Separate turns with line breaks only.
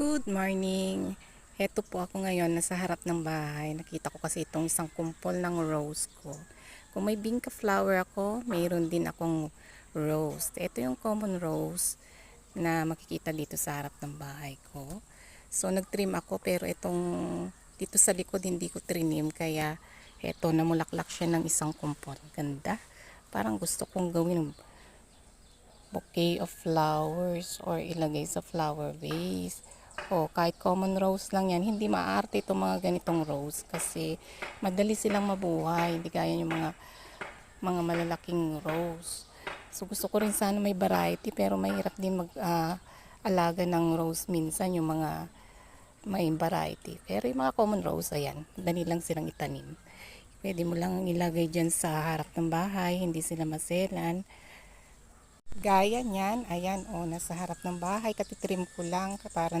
Good morning. Heto po ako ngayon nasa harap ng bahay. Nakita ko kasi itong isang kumpol ng rose ko. Kung may binka flower ako, mayroon din akong rose. Ito yung common rose na makikita dito sa harap ng bahay ko. So nagtrim ako pero itong dito sa likod hindi ko trinim kaya eto namulaklak siya ng isang kumpol. Ganda. Parang gusto kong gawin bouquet of flowers or ilagay sa flower vase. O kahit common rose lang yan, hindi maarte itong mga ganitong rose kasi madali silang mabuhay. Hindi kaya yung mga mga malalaking rose. So gusto ko rin sana may variety pero mahirap din mag ah, alaga ng rose minsan yung mga may variety. Pero yung mga common rose, ayan, dali lang silang itanim. Pwede mo lang ilagay dyan sa harap ng bahay, hindi sila maselan. Gaya niyan, ayan, o, nasa harap ng bahay, katitrim ko lang para na